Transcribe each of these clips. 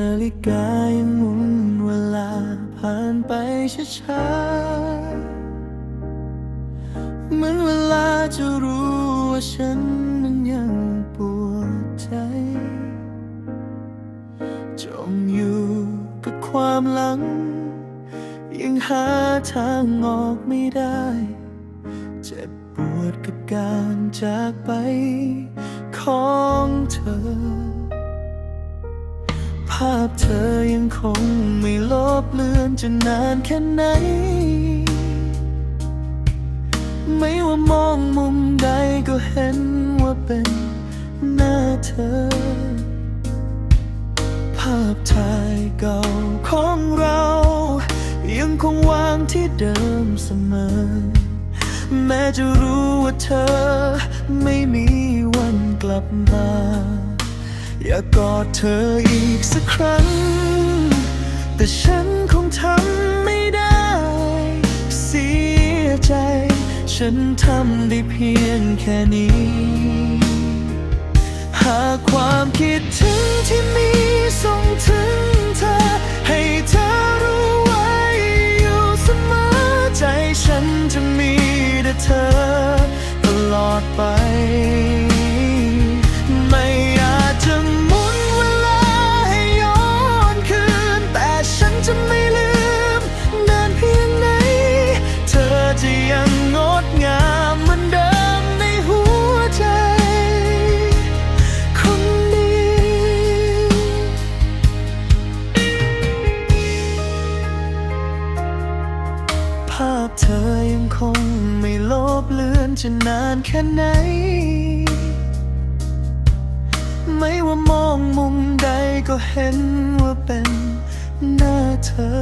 นาฬิกายังหมุนเวลาผ่านไปช้าๆเหมือนเวลาจะรู้ว่าฉันนั้นยังปวดใจ จมอยู่กับความหลัง ยังหาทางออกไม่ได้ เจ็บปวดกับการจากไปของเธอาพเธอยังคงไม่ลบเลือนจะนานแค่ไหน ไม่ว่ามองมุมใดก็เห็นว่าเป็นหน้าเธอ ภาพถ่ายเก่าของเรา ยังคงวางที่เดิมเสมอ แม้จะรู้ว่าเธอไม่มีวันกลับมา อยากกอดเธออีกสักครั้ง แต่ฉันคงทำไม่ได้ เสียใจ ฉันทำได้เพียงแค่นี้ หากความคิดถึงที่มีส่งถึงเธอ ให้เธอรู้ไว้อยู่เสมอใจฉันจะมีแต่เธอ ตลอดไป จะนานแค่ไหน ไม่ว่ามองมุมใดก็เห็นว่าเป็นหน้าเธอ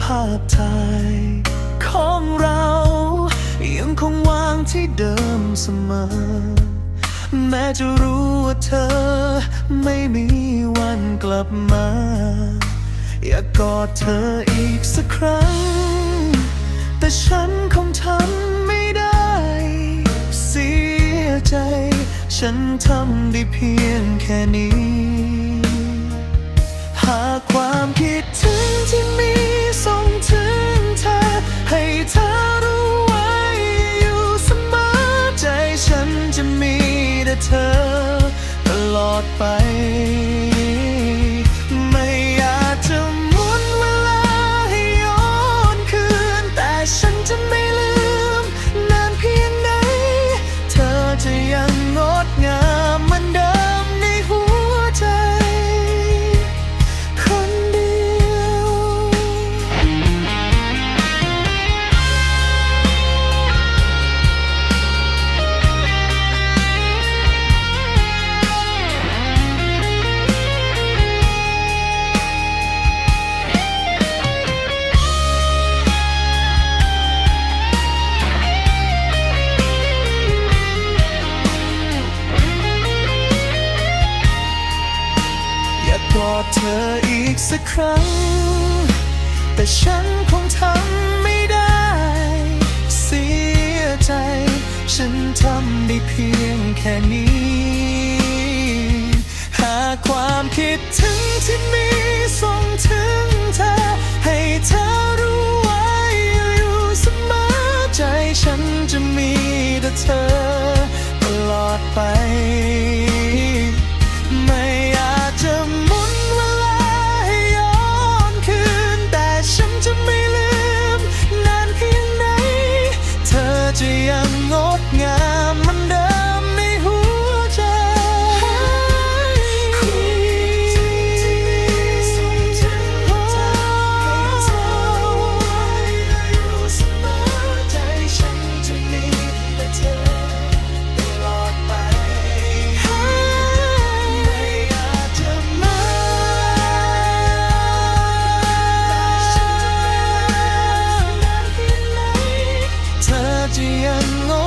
ภาพถ่ายของเรา ยังคงวางที่เดิมเสมอ แม้จะรู้ว่าเธอ ไม่มีวันกลับมา อยากกอดเธออีกสักครั้งันทำได้เพียงแค่นี้ หากความคิดถึงที่มีส่งถึงเธอ ให้เธอรู้ไว้อยู่เสมอใจฉันจะมีแต่เธอ ตลอดไป อดเธออีกสักครั้ง แต่ฉันคงทำไม่ได้ เสียใจ ฉันทำได้เพียงแค่นี้ หากความคิดถึงที่มีส่งถึงเธอให้ and